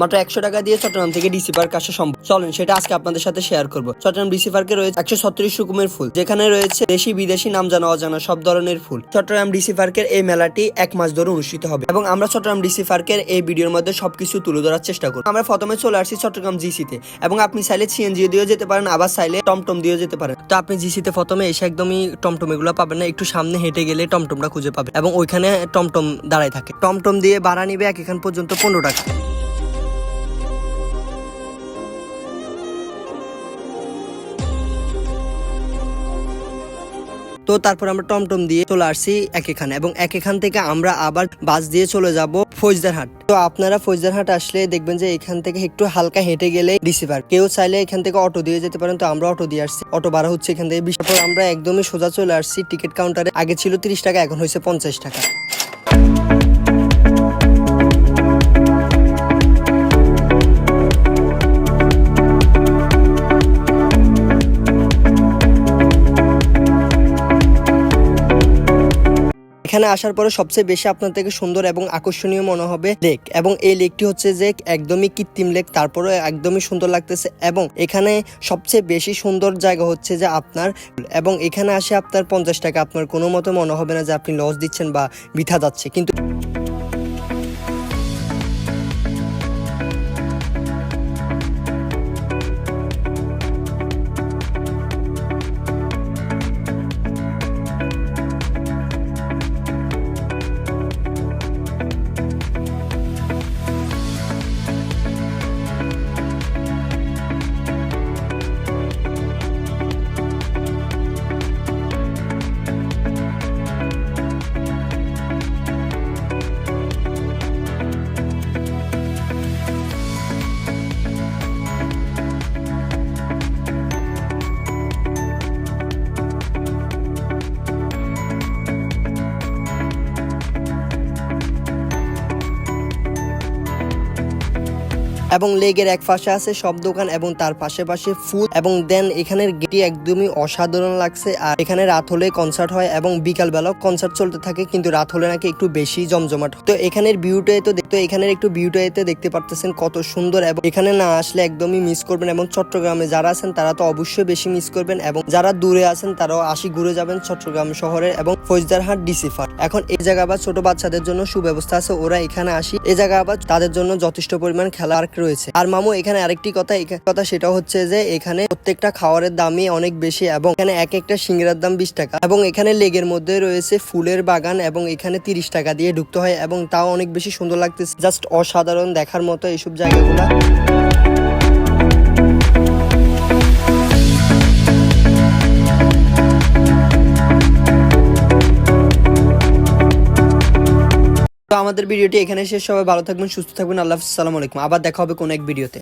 মাত্র একশো টাকা দিয়ে চট্টগ্রাম থেকে ডিসি পার্ক আসা সম্ভব। চলেন, সেটা আজকে আপনাদের সাথে শেয়ার করব। চট্টগ্রাম ডিসি পার্কে রয়েছে একশো ছত্রিশ রকমের ফুল, যেখানে রয়েছে দেশি, বিদেশি, নাম জানা, অজানা, সব ধরনের ফুল। চট্টগ্রাম ডিসি পার্কের এই মেলাটি এক মাস ধরে অনুষ্ঠিত হবে এবং আমরা চট্টগ্রাম ডিসি পার্কের এই ভিডিওর মধ্যে সবকিছু তুলে ধরার চেষ্টা করব। আমরা প্রথমে চলে আসছি চট্টগ্রাম জিসিতে এবং আপনি চাইলে সিএনজি দিয়েও যেতে পারেন, আবার চাইলে টমটম দিয়েও যেতে পারেন। তো আপনি জিসিতে প্রথমে এসে একদমই টমটম এগুলো পাবেন না, একটু সামনে হেঁটে গেলে টমটমটা খুঁজে পাবে এবং ওইখানে টমটম দাঁড়ায় থাকে। টমটম দিয়ে ভাড়া নিবে এক এখান পর্যন্ত পনেরো টাকা। তো তারপর আমরা টমটম দিয়ে চলে আসছি এক এখানে এবং এক এখান থেকে আমরা আবার বাস দিয়ে চলে যাব ফৌজদারহাট। তো আপনারা ফৌজদারহাট আসলে দেখবেন যে এখান থেকে একটু হালকা হেঁটে গেলে ডিসি পার্ক কেউ চাইলে এখান থেকে অটো দিয়ে যেতে পারেন, তো আমরা অটো দিয়ে আসছি। অটো ভাড়া হচ্ছে এখান থেকে বিশ। আমরা একদমই সোজা চলে আসছি, টিকিট কাউন্টারে। আগে ছিল তিরিশ টাকা, এখন হয়েছে পঞ্চাশ টাকা। এখানে আসার পরে সবচেয়ে বেশি আপনার থেকে সুন্দর এবং আকর্ষণীয় মনে হবে লেক। এবং এই লেকটি হচ্ছে যে একদমই কৃত্রিম লেক তারপরে একদমই সুন্দর লাগতেছে এবং এখানে সবচেয়ে বেশি সুন্দর জায়গা হচ্ছে যে আপনার এবং এখানে আসে আপনার পঞ্চাশ টাকা। আপনার কোনো মতো মনে হবে না যে আপনি লস দিচ্ছেন বা বৃথা যাচ্ছে। কিন্তু এবং লেগের এক পাশে আছে সব দোকান এবং তার পাশে পাশে ফুড এবং দেন এখানের গেটি একদমই অসাধারণ লাগছে। আর এখানে রাত হলে কনসার্ট হয় এবং বিকাল বেলাও কনসার্ট চলতে থাকে, কিন্তু রাত হলে নাকি একটু বেশি জমজমাট। তো এখানের ভিউটাই তো দেখতে এখানের একটু ভিউটাইতে দেখতে পারতেছেন কত সুন্দর এবং এখানে না আসলে একদমই মিস করবেন এবং চট্টগ্রামে যারা আছেন, তারা তো অবশ্যই বেশি মিস করবেন এবং যারা দূরে আছেন, তারাও আসি ঘুরে যাবেন চট্টগ্রাম শহরের এবং ফৌজদারহাট ডিসি পার্ক এখন এই জায়গা আবার ছোট বাচ্চাদের জন্য সুব্যবস্থা আছে, ওরা এখানে আসি। এই জায়গা আবার তাদের জন্য যথেষ্ট পরিমাণ খেলা পার্ক রয়েছে। আর মামু, এখানে আরেকটি কথা কথা সেটা হচ্ছে যে এখানে প্রত্যেকটা খাওয়ারের দামই অনেক বেশি এবং এখানে এক একটা সিঙ্গারার দাম বিশ টাকা এবং এখানে লেগের মধ্যে রয়েছে ফুলের বাগান এবং এখানে তিরিশ টাকা দিয়ে ঢুকতে হয় এবং তাও অনেক বেশি সুন্দর লাগতেছে। জাস্ট অসাধারণ দেখার মতো এইসব জায়গাগুলা। তো আমাদের ভিডিওটি এখানে শেষ হবে ভালো থাকবেন, সুস্থ থাকবেন, আল্লাহ আসসালামু আলাইকুম। আবার দেখা হবে কোনো এক ভিডিওতে।